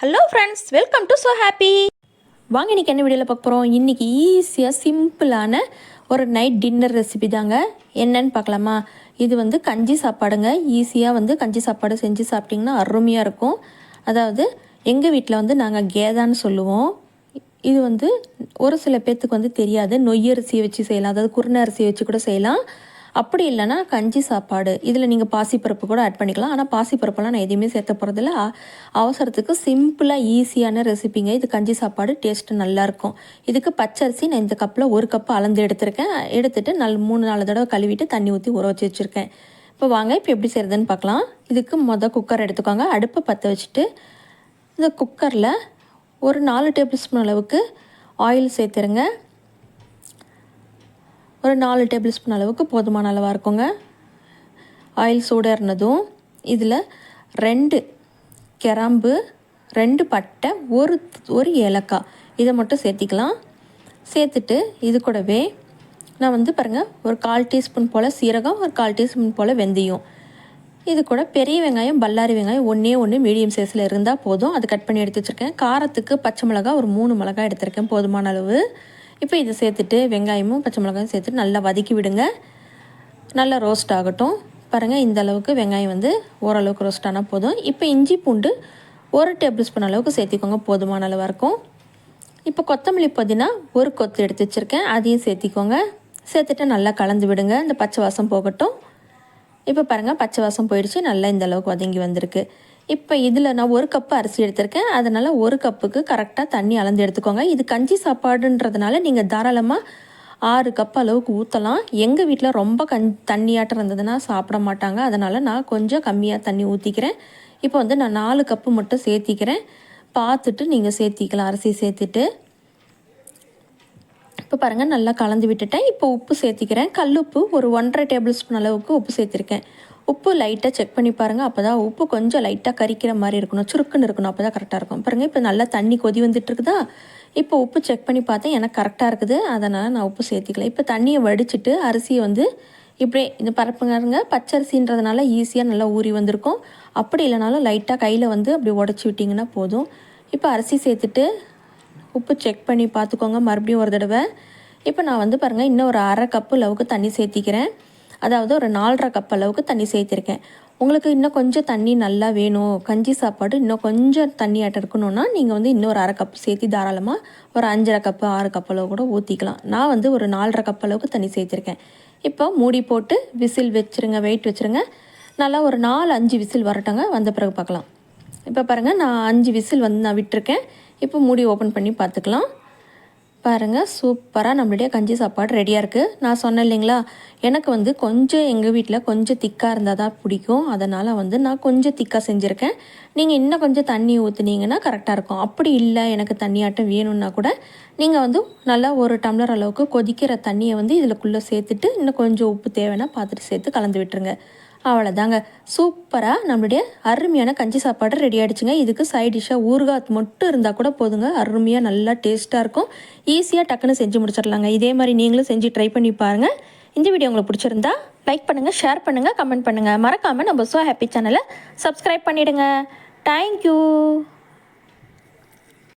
Hello friends welcome to so happy வாங்க இன்றைக்கி என்ன வீடியோவில் பார்க்க போகிறோம் இன்றைக்கி ஈஸியாக சிம்பிளான ஒரு நைட் டின்னர் ரெசிபி தாங்க. என்னன்னு பார்க்கலாமா? இது வந்து கஞ்சி சாப்பாடுங்க. ஈஸியாக வந்து கஞ்சி சாப்பாடு செஞ்சு சாப்பிட்டிங்கன்னா அருமையாக இருக்கும். அதாவது எங்கள் வீட்டில் வந்து நாங்கள் கேதான்னு சொல்லுவோம். இது வந்து ஒரு சில பேர்த்துக்கு வந்து தெரியாது. நொய்யரிசி வச்சு செய்யலாம். அதாவது குருணை அரிசியை வச்சு கூட செய்யலாம். அப்படி இல்லைன்னா கஞ்சி சாப்பாடு. இதில் நீங்கள் பாசிப்பருப்பு கூட ஆட் பண்ணிக்கலாம். ஆனால் பாசிப்பருப்பெல்லாம் நான் எதையுமே சேர்த்த போகிறதில்ல அவசரத்துக்கு சிம்பிளாக ஈஸியான ரெசிபிங்க இது கஞ்சி சாப்பாடு டேஸ்ட்டு நல்லாயிருக்கும் இதுக்கு பச்சரிசி நான் இந்த கப்பில் ஒரு கப் அளந்து எடுத்திருக்கேன். எடுத்துகிட்டு நல் மூணு நாலு தடவை கழுவிட்டு தண்ணி ஊற்றி ஊற வச்சு வச்சுருக்கேன். இப்போ வாங்க இப்போ எப்படி செய்கிறதுன்னு பார்க்கலாம். இதுக்கு மொதல் குக்கர் எடுத்துக்கோங்க. அடுப்பை பற்ற வச்சுட்டு இந்த குக்கரில் ஒரு நாலு டேபிள் ஸ்பூன் அளவுக்கு ஆயில் சேர்த்துருங்க. ஒரு நாலு டேபிள் ஸ்பூன் அளவுக்கு போதுமான அளவாக இருக்குங்க. ஆயில் சூடாறினதும் இதில் ரெண்டு கிராம்பு ரெண்டு பட்டை ஒரு ஒரு ஏலக்காய். இதை மட்டும் சேர்த்திக்கலாம். சேர்த்துட்டு இது கூடவே நான் வந்து பாருங்கள் ஒரு கால் டீஸ்பூன் போல் சீரகம் ஒரு கால் டீஸ்பூன் போல் வெந்தயம். இது கூட பெரிய வெங்காயம் பல்லாரி வெங்காயம் ஒன்றே ஒன்று மீடியம் சைஸில் இருந்தால் போதும். அது கட் பண்ணி எடுத்து வச்சுருக்கேன். காரத்துக்கு பச்சை மிளகா ஒரு மூணு மிளகாய் எடுத்திருக்கேன் போதுமான அளவு. இப்போ இதை சேர்த்துட்டு வெங்காயமும் பச்சை மிளகாயும் சேர்த்துட்டு நல்லா வதக்கி விடுங்க. நல்லா ரோஸ்ட் ஆகட்டும். பாருங்கள் இந்த அளவுக்கு வெங்காயம் வந்து ஓரளவுக்கு ரோஸ்ட் ஆனால் போதும். இப்போ இஞ்சி பூண்டு ஒரு டேபிள் ஸ்பூன் அளவுக்கு சேர்த்திக்கோங்க போதுமான அளவாக இருக்கும். இப்போ கொத்தமல்லி புதினா ஒரு கொத்து எடுத்து வச்சுருக்கேன் அதையும் சேர்த்திக்கோங்க. சேர்த்துட்டு நல்லா கலந்து விடுங்க இந்த பச்சை வாசம் போகட்டும். இப்போ பாருங்கள் பச்சை வாசம் போயிடுச்சு நல்லா இந்த அளவுக்கு வதங்கி வந்திருக்கு. இப்போ இதில் நான் ஒரு கப்பு அரிசி எடுத்திருக்கேன். அதனால் ஒரு கப்புக்கு கரெக்டாக தண்ணி அளந்து எடுத்துக்கோங்க. இது கஞ்சி சாப்பாடுன்றதுனால நீங்கள் தாராளமாக ஆறு கப் அளவுக்கு ஊற்றலாம் எங்கள் வீட்டில் ரொம்ப கஞ் தண்ணியாட்டம் இருந்ததுன்னா சாப்பிட மாட்டாங்க. அதனால் நான் கொஞ்சம் கம்மியாக தண்ணி ஊற்றிக்கிறேன் இப்போ வந்து நான் நாலு கப்பு மட்டும் சேர்த்திக்கிறேன். பார்த்துட்டு நீங்கள் சேர்த்திக்கலாம். அரிசி சேர்த்துட்டு. இப்போ பாருங்கள் நல்லா கலந்து விட்டுட்டேன். இப்போ உப்பு சேர்த்திக்கிறேன். கல்லுப்பு ஒரு ஒன்றரை டேபிள் ஸ்பூன் அளவுக்கு உப்பு சேர்த்திருக்கேன். உப்பு லைட்டாக செக் பண்ணி பாருங்கள் அப்போ தான் உப்பு கொஞ்சம் லைட்டாக கரிக்கிற மாதிரி இருக்கணும். சுருக்குன்னு இருக்கணும். அப்போ தான் கரெக்டாக இருக்கும். பாருங்கள் இப்போ நல்லா தண்ணி கொதி வந்துட்டுருக்குதா? இப்போ உப்பு செக் பண்ணி பார்த்தேன். எனக்கு கரெக்டாக இருக்குது. அதனால் நான் உப்பு சேர்த்திக்கல. இப்போ தண்ணியை வடிச்சிட்டு அரிசியை வந்து இப்படியே இந்த பரப்புங்காருங்க பச்சரிசின்றதுனால ஈஸியாக நல்லா ஊறி வந்திருக்கும். அப்படி இல்லைனாலும் லைட்டாக கையில் வந்து அப்படி உடச்சி விட்டிங்கன்னா போதும். இப்போ அரிசி சேர்த்துட்டு உப்பு செக் பண்ணி பார்த்துக்கோங்க. மறுபடியும் ஒரு தடவை. இப்போ நான் வந்து பாருங்கள் இன்னும் ஒரு அரை கப்பு லவுக்கு தண்ணி சேர்த்திக்கிறேன். அதாவது ஒரு நாலரை கப் அளவுக்கு தண்ணி சேர்த்துருக்கேன். உங்களுக்கு இன்னும் கொஞ்சம் தண்ணி நல்லா வேணும். கஞ்சி சாப்பாடு இன்னும் கொஞ்சம் தண்ணி ஆட்டம் இருக்கணும்னா நீங்கள் வந்து இன்னொரு அரை கப் சேர்த்தி தாராளமாக ஒரு அஞ்சரை கப்பு ஆறு கப் அளவு கூட ஊற்றிக்கலாம் நான் வந்து ஒரு நாலரை கப் அளவுக்கு தண்ணி சேர்த்துருக்கேன். இப்போ மூடி போட்டு விசில் வச்சுருங்க வெயிட் வச்சுருங்க. நல்லா ஒரு நாலு அஞ்சு விசில் வரட்டங்க. வந்த பிறகு பார்க்கலாம். இப்போ பாருங்கள் நான் அஞ்சு விசில் வந்து நான் விட்டிருக்கேன். இப்போ மூடி ஓப்பன் பண்ணி பார்த்துக்கலாம். பாருங்கள் சூப்பராக நம்மளுடைய கஞ்சி சாப்பாடு ரெடியாக இருக்குது நான் சொன்னேன் இல்லைங்களா எனக்கு வந்து கொஞ்சம் எங்கள் வீட்டில் கொஞ்சம் திக்காக இருந்தால் தான் பிடிக்கும். அதனால் வந்து நான் கொஞ்சம் திக்காக செஞ்சுருக்கேன். நீங்கள் இன்னும் கொஞ்சம் தண்ணி ஊற்றுனீங்கன்னா கரெக்டாக இருக்கும். அப்படி இல்லை எனக்கு தண்ணியாட்டம் வேணும்னா கூட நீங்கள் வந்து நல்லா ஒரு டம்ளர் அளவுக்கு கொதிக்கிற தண்ணியை வந்து இதுலக்குள்ளே சேர்த்துட்டு இன்னும் கொஞ்சம் உப்பு தேவைன்னா பார்த்துட்டு சேர்த்து கலந்து விட்டுருங்க. அவ்வளோதாங்க சூப்பராக நம்மளுடைய அருமையான கஞ்சி சாப்பாடு ரெடி ஆகிடுச்சுங்க இதுக்கு சைட் டிஷ்ஷாக ஊறுகாத் மட்டும் இருந்தால் கூட போதுங்க. அருமையாக நல்லா டேஸ்ட்டாக இருக்கும். ஈஸியாக டக்குன்னு செஞ்சு முடிச்சிடலாங்க. இதே மாதிரி நீங்களும் செஞ்சு ட்ரை பண்ணி பாருங்கள் இந்த வீடியோ உங்களுக்கு பிடிச்சிருந்தா லைக் பண்ணுங்கள் ஷேர் பண்ணுங்கள் கமெண்ட் பண்ணுங்கள் மறக்காமல் நம்ம ஸோ ஹாப்பி சேனலை சப்ஸ்கிரைப் பண்ணிவிடுங்க தேங்க்யூ